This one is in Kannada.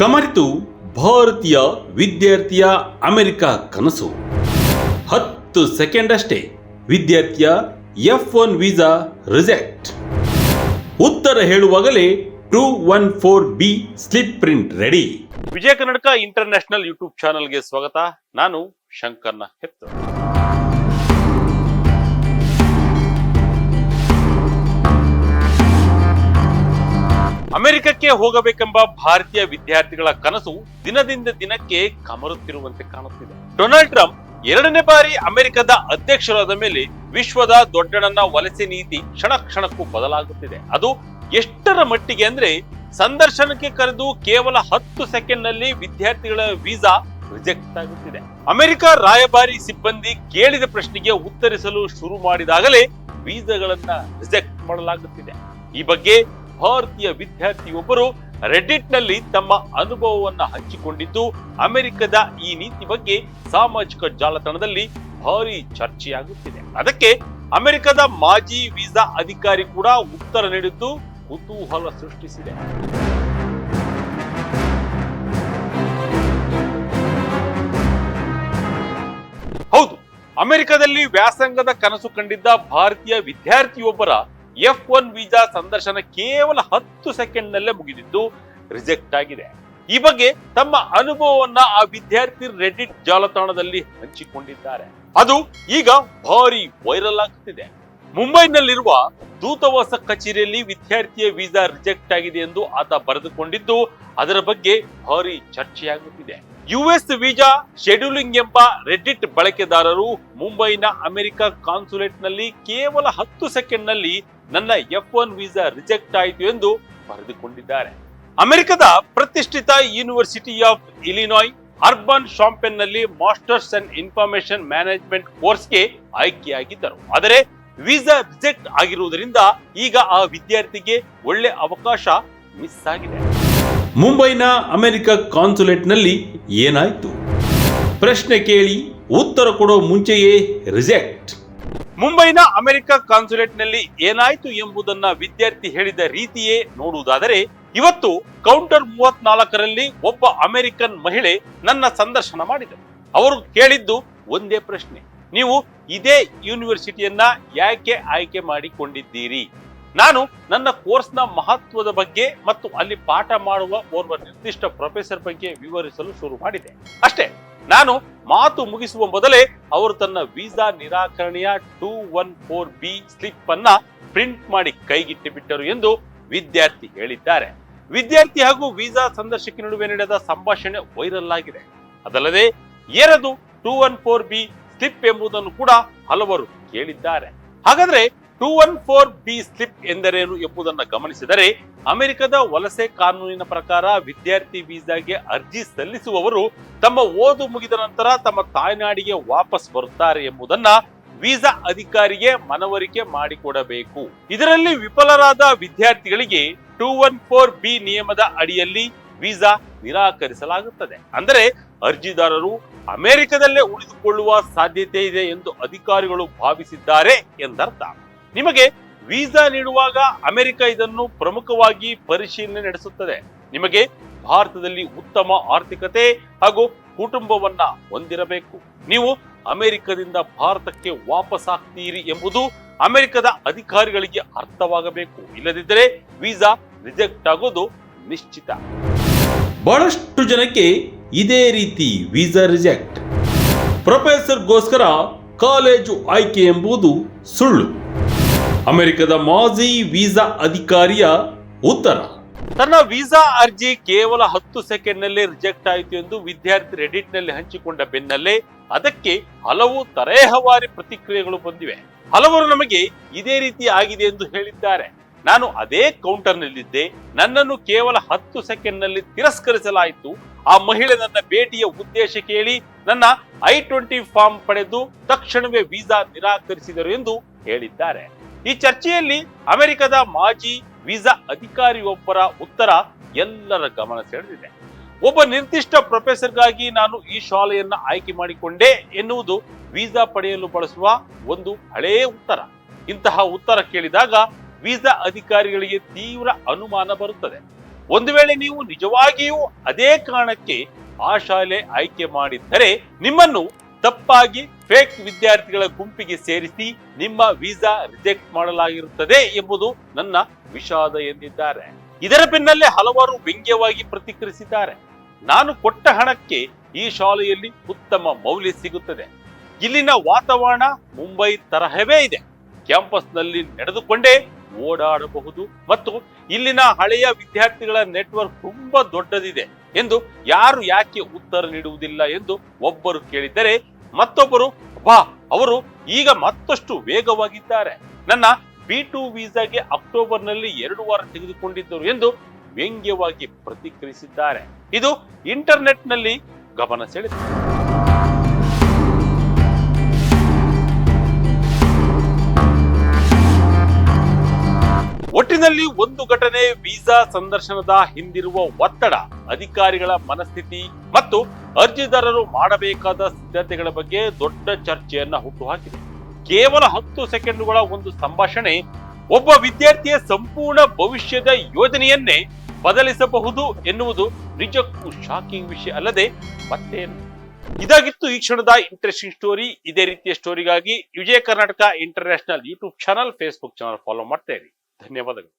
ಕಮರಿತು ಭಾರತೀಯ ವಿದ್ಯಾರ್ಥಿಯ ಅಮೆರಿಕ ಕನಸು. ಹತ್ತು ಸೆಕೆಂಡ್ ಅಷ್ಟೇ ವಿದ್ಯಾರ್ಥಿಯ ಎಫ್ ಒನ್ ವೀಸಾ ರಿಜೆಕ್ಟ್. ಉತ್ತರ ಹೇಳುವಾಗಲೇ two one four B slip print ready. Vijaya Karnataka international YouTube ಚಾನಲ್ಗೆ ಸ್ವಾಗತ. ನಾನು ಶಂಕರ್ನ ಹೆತ್ತು ಅಮೆರಿಕಕ್ಕೆ ಹೋಗಬೇಕೆಂಬ ಭಾರತೀಯ ವಿದ್ಯಾರ್ಥಿಗಳ ಕನಸು ದಿನದಿಂದ ದಿನಕ್ಕೆ ಕಮರುತ್ತಿರುವಂತೆ ಕಾಣುತ್ತಿದೆ. ಡೊನಾಲ್ಡ್ ಟ್ರಂಪ್ ಎರಡನೇ ಬಾರಿ ಅಮೆರಿಕದ ಅಧ್ಯಕ್ಷರಾದ ಮೇಲೆ ವಿಶ್ವದ ದೊಡ್ಡಣ್ಣನ ವಲಸೆ ನೀತಿ ಕ್ಷಣ ಕ್ಷಣಕ್ಕೂ ಬದಲಾಗುತ್ತಿದೆ. ಅದು ಎಷ್ಟರ ಮಟ್ಟಿಗೆ ಅಂದ್ರೆ ಸಂದರ್ಶನಕ್ಕೆ ಕರೆದು ಕೇವಲ ಹತ್ತು ಸೆಕೆಂಡ್ನಲ್ಲಿ ವಿದ್ಯಾರ್ಥಿಗಳ ವೀಸಾ ರಿಜೆಕ್ಟ್ ಆಗುತ್ತಿದೆ. ಅಮೆರಿಕ ರಾಯಭಾರಿ ಸಿಬ್ಬಂದಿ ಕೇಳಿದ ಪ್ರಶ್ನೆಗೆ ಉತ್ತರಿಸಲು ಶುರು ಮಾಡಿದಾಗಲೇ ವೀಸಾಗಳನ್ನ ರಿಜೆಕ್ಟ್ ಮಾಡಲಾಗುತ್ತಿದೆ. ಈ ಬಗ್ಗೆ ಭಾರತೀಯ ವಿದ್ಯಾರ್ಥಿಯೊಬ್ಬರು ರೆಡಿಟ್ನಲ್ಲಿ ತಮ್ಮ ಅನುಭವವನ್ನ ಹಂಚಿಕೊಂಡಿದ್ದು, ಅಮೆರಿಕದ ಈ ನೀತಿ ಬಗ್ಗೆ ಸಾಮಾಜಿಕ ಜಾಲತಾಣದಲ್ಲಿ ಭಾರಿ ಚರ್ಚೆಯಾಗುತ್ತಿದೆ. ಅದಕ್ಕೆ ಅಮೆರಿಕದ ಮಾಜಿ ವೀಸಾ ಅಧಿಕಾರಿ ಕೂಡ ಉತ್ತರ ನೀಡಿದ್ದು ಕುತೂಹಲ ಸೃಷ್ಟಿಸಿದೆ. ಹೌದು, ಅಮೆರಿಕದಲ್ಲಿ ವ್ಯಾಸಂಗದ ಕನಸು ಕಂಡಿದ್ದ ಭಾರತೀಯ ವಿದ್ಯಾರ್ಥಿಯೊಬ್ಬರ ಎಫ್ ಒನ್ ವೀಸಾ ಸಂದರ್ಶನ ಕೇವಲ ಹತ್ತು ಸೆಕೆಂಡ್ ನಲ್ಲೇ ಮುಗಿದಿದ್ದು ರಿಜೆಕ್ಟ್ ಆಗಿದೆ. ಈ ಬಗ್ಗೆ ತಮ್ಮ ಅನುಭವವನ್ನ ಆ ವಿದ್ಯಾರ್ಥಿ ರೆಡಿಟ್ ಜಾಲತಾಣದಲ್ಲಿ ಹಂಚಿಕೊಂಡಿದ್ದಾರೆ. ಅದು ಈಗ ಭಾರಿ ವೈರಲ್ ಆಗ್ತಿದೆ. ಮುಂಬೈನಲ್ಲಿರುವ ದೂತಾವಾಸ ಕಚೇರಿಯಲ್ಲಿ ವಿದ್ಯಾರ್ಥಿಯ ವೀಸಾ ರಿಜೆಕ್ಟ್ ಆಗಿದೆ ಎಂದು ಆತ ಬರೆದುಕೊಂಡಿದ್ದು, ಅದರ ಬಗ್ಗೆ ಭಾರಿ ಚರ್ಚೆಯಾಗುತ್ತಿದೆ. ಯುಎಸ್ ವೀಸಾ ಶೆಡ್ಯೂಲಿಂಗ್ ಎಂಬ ರೆಡಿಟ್ ಬಳಕೆದಾರರು ಮುಂಬೈನ ಅಮೆರಿಕ ಕಾನ್ಸುಲೇಟ್ನಲ್ಲಿ ಕೇವಲ ಹತ್ತು ಸೆಕೆಂಡ್ನಲ್ಲಿ ನನ್ನ ಎಫ್ ಒನ್ ವೀಸಾ ರಿಜೆಕ್ಟ್ ಆಯಿತು ಎಂದು ಬರೆದುಕೊಂಡಿದ್ದಾರೆ. ಅಮೆರಿಕದ ಪ್ರತಿಷ್ಠಿತ ಯೂನಿವರ್ಸಿಟಿ ಆಫ್ ಇಲಿನಾಯ್ ಅರ್ಬನ್ ಶಾಂಪೆನ್ನಲ್ಲಿ ಮಾಸ್ಟರ್ಸ್ ಅಂಡ್ ಇನ್ಫಾರ್ಮೇಶನ್ ಮ್ಯಾನೇಜ್ಮೆಂಟ್ ಕೋರ್ಸ್ಗೆ ಆಯ್ಕೆಯಾಗಿದ್ದರು. ಆದರೆ ವೀಸಾ ರಿಜೆಕ್ಟ್ ಆಗಿರುವುದರಿಂದ ಈಗ ಆ ವಿದ್ಯಾರ್ಥಿಗೆ ಒಳ್ಳೆ ಅವಕಾಶ ಮಿಸ್ ಆಗಿದೆ. ಮುಂಬೈನ ಅಮೆರಿಕ ಕಾನ್ಸುಲೇಟ್ನಲ್ಲಿ ಏನಾಯ್ತು? ಪ್ರಶ್ನೆ ಕೇಳಿ ಉತ್ತರ ಕೊಡೋ ಮುಂಚೆಯೇ ರಿಜೆಕ್ಟ್. ಮುಂಬೈನ ಅಮೆರಿಕ ಕಾನ್ಸುಲೇಟ್ನಲ್ಲಿ ಏನಾಯ್ತು ಎಂಬುದನ್ನ ವಿದ್ಯಾರ್ಥಿ ಹೇಳಿದ ರೀತಿಯೇ ನೋಡುವುದಾದರೆ ಇವತ್ತು ಕೌಂಟರ್ ಮೂವತ್ನಾಲ್ಕರಲ್ಲಿ ಒಬ್ಬ ಅಮೆರಿಕನ್ ಮಹಿಳೆ ನನ್ನ ಸಂದರ್ಶನ ಮಾಡಿದರು ಅವರು ಕೇಳಿದ್ದು ಒಂದೇ ಪ್ರಶ್ನೆ. ನೀವು ಇದೇ ಯೂನಿವರ್ಸಿಟಿಯನ್ನ ಯಾಕೆ ಆಯ್ಕೆ ಮಾಡಿಕೊಂಡಿದ್ದೀರಿ? ನಾನು ನನ್ನ ಕೋರ್ಸ್ನ ಮಹತ್ವದ ಬಗ್ಗೆ ಮತ್ತು ಅಲ್ಲಿ ಪಾಠ ಮಾಡುವ ಓರ್ವ ನಿರ್ದಿಷ್ಟ ಪ್ರೊಫೆಸರ್ ಬಗ್ಗೆ ವಿವರಿಸಲು ಶುರು ಮಾಡಿದೆ. ಅಷ್ಟೇ, ನಾನು ಮಾತು ಮುಗಿಸುವ ಮೊದಲೇ ಅವರು ತನ್ನ visa ನಿರಾಕರಣೆಯ two one four B slip ಅನ್ನ ಪ್ರಿಂಟ್ ಮಾಡಿ ಕೈಗಿಟ್ಟು ಬಿಟ್ಟರು ಎಂದು ವಿದ್ಯಾರ್ಥಿ ಹೇಳಿದ್ದಾರೆ. ವಿದ್ಯಾರ್ಥಿ ಹಾಗೂ ವೀಸಾ ಸಂದರ್ಶಕ ನಡುವೆ ನಡೆದ ಸಂಭಾಷಣೆ ವೈರಲ್ ಆಗಿದೆ. ಅದಲ್ಲದೆ, ಏರದು two one four B slip ಎಂಬುದನ್ನು ಕೂಡ ಹಲವರು ಕೇಳಿದ್ದಾರೆ. ಹಾಗಾದ್ರೆ two one four B slip ಎಂದರೇನು ಎಂಬುದನ್ನು ಗಮನಿಸಿದರೆ ಅಮೆರಿಕದ ವಲಸೆ ಕಾನೂನಿನ ಪ್ರಕಾರ ವಿದ್ಯಾರ್ಥಿ ವೀಸಾಗೆ ಅರ್ಜಿ ಸಲ್ಲಿಸುವವರು ತಮ್ಮ ಓದು ಮುಗಿದ ನಂತರ ತಮ್ಮ ತಾಯ್ನಾಡಿಗೆ ವಾಪಸ್ ಬರುತ್ತಾರೆ ಎಂಬುದನ್ನ ವೀಸಾ ಅಧಿಕಾರಿಗೆ ಮನವರಿಕೆ ಮಾಡಿಕೊಡಬೇಕು. ಇದರಲ್ಲಿ ವಿಫಲರಾದ ವಿದ್ಯಾರ್ಥಿಗಳಿಗೆ ಟೂ ಒನ್ ಫೋರ್ ಬಿ ನಿಯಮದ ಅಡಿಯಲ್ಲಿ ವೀಸಾ ನಿರಾಕರಿಸಲಾಗುತ್ತದೆ. ಅಂದರೆ ಅರ್ಜಿದಾರರು ಅಮೆರಿಕದಲ್ಲೇ ಉಳಿದುಕೊಳ್ಳುವ ಸಾಧ್ಯತೆ ಇದೆ ಎಂದು ಅಧಿಕಾರಿಗಳು ಭಾವಿಸಿದ್ದಾರೆ ಎಂದರ್ಥ. ನಿಮಗೆ ವೀಸಾ ನೀಡುವಾಗ ಅಮೆರಿಕ ಇದನ್ನು ಪ್ರಮುಖವಾಗಿ ಪರಿಶೀಲನೆ ನಡೆಸುತ್ತದೆ. ನಿಮಗೆ ಭಾರತದಲ್ಲಿ ಉತ್ತಮ ಆರ್ಥಿಕತೆ ಹಾಗೂ ಕುಟುಂಬವನ್ನ ಹೊಂದಿರಬೇಕು. ನೀವು ಅಮೆರಿಕದಿಂದ ಭಾರತಕ್ಕೆ ವಾಪಸ್ ಆಗ್ತೀರಿ ಎಂಬುದು ಅಮೆರಿಕದ ಅಧಿಕಾರಿಗಳಿಗೆ ಅರ್ಥವಾಗಬೇಕು. ಇಲ್ಲದಿದ್ದರೆ ವೀಸಾ ರಿಜೆಕ್ಟ್ ಆಗೋದು ನಿಶ್ಚಿತ. ಬಹಳಷ್ಟು ಜನಕ್ಕೆ ಇದೇ ರೀತಿ ವೀಸಾ ರಿಜೆಕ್ಟ್. ಪ್ರೊಫೆಸರ್ಗೋಸ್ಕರ ಕಾಲೇಜು ಆಯ್ಕೆ ಎಂಬುದು ಸುಳ್ಳು. ಅಮೆರಿಕದ ಮಾಜಿ ವೀಸಾ ಅಧಿಕಾರಿಯ ಉತ್ತರ. ತನ್ನ ವೀಸಾ ಅರ್ಜಿ ಕೇವಲ ಹತ್ತು ಸೆಕೆಂಡ್ನಲ್ಲಿ ರಿಜೆಕ್ಟ್ ಆಯಿತು ಎಂದು ವಿದ್ಯಾರ್ಥಿ ರೆಡಿಟ್ನಲ್ಲಿ ಹಂಚಿಕೊಂಡ ಬೆನ್ನಲ್ಲೇ ಅದಕ್ಕೆ ಹಲವು ತರೇಹವಾರಿ ಪ್ರತಿಕ್ರಿಯೆಗಳು ಬಂದಿವೆ. ಹಲವರು ನಮಗೆ ಇದೇ ರೀತಿ ಆಗಿದೆ ಎಂದು ಹೇಳಿದ್ದಾರೆ. ನಾನು ಅದೇ ಕೌಂಟರ್ ನಲ್ಲಿದ್ದೆ ನನ್ನನ್ನು ಕೇವಲ ಹತ್ತು ಸೆಕೆಂಡ್ನಲ್ಲಿ ತಿರಸ್ಕರಿಸಲಾಯಿತು. ಆ ಮಹಿಳೆ ನನ್ನ ಭೇಟಿಯ ಉದ್ದೇಶ ಕೇಳಿ ನನ್ನ ಐ ಟ್ವೆಂಟಿ ಫಾರ್ಮ್ ಪಡೆದು ತಕ್ಷಣವೇ ವೀಸಾ ನಿರಾಕರಿಸಿದರು ಎಂದು ಹೇಳಿದ್ದಾರೆ. ಈ ಚರ್ಚೆಯಲ್ಲಿ ಅಮೆರಿಕದ ಮಾಜಿ ವೀಸಾ ಅಧಿಕಾರಿಯೊಬ್ಬರ ಉತ್ತರ ಎಲ್ಲರ ಗಮನ ಸೆಳೆದಿದೆ. ಒಬ್ಬ ನಿರ್ದಿಷ್ಟ ಪ್ರೊಫೆಸರ್ಗಾಗಿ ನಾನು ಈ ಶಾಲೆಯನ್ನ ಆಯ್ಕೆ ಮಾಡಿಕೊಂಡೆ ಎನ್ನುವುದು ವೀಸಾ ಪಡೆಯಲು ಬಳಸುವ ಒಂದು ಹಳೇ ಉತ್ತರ. ಇಂತಹ ಉತ್ತರ ಕೇಳಿದಾಗ ವೀಸಾ ಅಧಿಕಾರಿಗಳಿಗೆ ತೀವ್ರ ಅನುಮಾನ ಬರುತ್ತದೆ. ಒಂದು ವೇಳೆ ನೀವು ನಿಜವಾಗಿಯೂ ಅದೇ ಕಾರಣಕ್ಕೆ ಆ ಶಾಲೆ ಆಯ್ಕೆ ಮಾಡಿದ್ದರೆ ನಿಮ್ಮನ್ನು ತಪ್ಪಾಗಿ ಫೇಕ್ ವಿದ್ಯಾರ್ಥಿಗಳ ಗುಂಪಿಗೆ ಸೇರಿಸಿ ನಿಮ್ಮ ವೀಸಾ ರಿಜೆಕ್ಟ್ ಮಾಡಲಾಗಿರುತ್ತದೆ ಎಂಬುದು ನನ್ನ ವಿಷಾದ ಎಂದಿದ್ದಾರೆ. ಇದರ ಬೆನ್ನಲ್ಲೇ ಹಲವಾರು ವ್ಯಂಗ್ಯವಾಗಿ ಪ್ರತಿಕ್ರಿಯಿಸಿದ್ದಾರೆ. ನಾನು ಕೊಟ್ಟ ಹಣಕ್ಕೆ ಈ ಶಾಲೆಯಲ್ಲಿ ಉತ್ತಮ ಮೌಲ್ಯ ಸಿಗುತ್ತದೆ. ಇಲ್ಲಿನ ವಾತಾವರಣ ಮುಂಬೈ ತರಹವೇ ಇದೆ. ಕ್ಯಾಂಪಸ್ನಲ್ಲಿ ನಡೆದುಕೊಂಡೇ ಓಡಾಡಬಹುದು ಮತ್ತು ಇಲ್ಲಿನ ಹಳೆಯ ವಿದ್ಯಾರ್ಥಿಗಳ ನೆಟ್ವರ್ಕ್ ತುಂಬಾ ದೊಡ್ಡದಿದೆ ಎಂದು ಯಾರು ಯಾಕೆ ಉತ್ತರ ನೀಡುವುದಿಲ್ಲ ಎಂದು ಒಬ್ಬರು ಕೇಳಿದರೆ ಮತ್ತೊಬ್ಬರು ವಾ ಅವರು ಈಗ ಮತ್ತಷ್ಟು ವೇಗವಾಗಿದ್ದಾರೆ. ನನ್ನ ಬಿ ಟು ವೀಸಾಗೆ ಅಕ್ಟೋಬರ್ನಲ್ಲಿ ಎರಡು ವಾರ ತೆಗೆದುಕೊಂಡಿದ್ದರು ಎಂದು ವ್ಯಂಗ್ಯವಾಗಿ ಪ್ರತಿಕ್ರಿಯಿಸಿದ್ದಾರೆ. ಇದು ಇಂಟರ್ನೆಟ್ನಲ್ಲಿ ಗಮನ ಸೆಳೆದಿದೆ. ಒಟ್ಟಿನಲ್ಲಿ ಒಂದು ಘಟನೆ ವೀಸಾ ಸಂದರ್ಶನದ ಹಿಂದಿರುವ ಒತ್ತಡ, ಅಧಿಕಾರಿಗಳ ಮನಸ್ಥಿತಿ ಮತ್ತು ಅರ್ಜಿದಾರರು ಮಾಡಬೇಕಾದ ಸಿದ್ಧತೆಗಳ ಬಗ್ಗೆ ದೊಡ್ಡ ಚರ್ಚೆಯನ್ನ ಹುಟ್ಟುಹಾಕಿದೆ. ಕೇವಲ ಹತ್ತು ಸೆಕೆಂಡುಗಳ ಒಂದು ಸಂಭಾಷಣೆ ಒಬ್ಬ ವಿದ್ಯಾರ್ಥಿಯ ಸಂಪೂರ್ಣ ಭವಿಷ್ಯದ ಯೋಜನೆಯನ್ನೇ ಬದಲಿಸಬಹುದು ಎನ್ನುವುದು ನಿಜಕ್ಕೂ ಶಾಕಿಂಗ್ ವಿಷಯ ಅಲ್ಲದೆ ಮತ್ತೇನು? ಇದಾಗಿತ್ತು ಈ ಕ್ಷಣದ ಇಂಟ್ರೆಸ್ಟಿಂಗ್ ಸ್ಟೋರಿ ಇದೇ ರೀತಿಯ ಸ್ಟೋರಿಗಾಗಿ Vijaya Karnataka international YouTube channel Facebook channel follow ಮಾಡ್ತಾ ಇರಿ. ధన్యవాదాలు.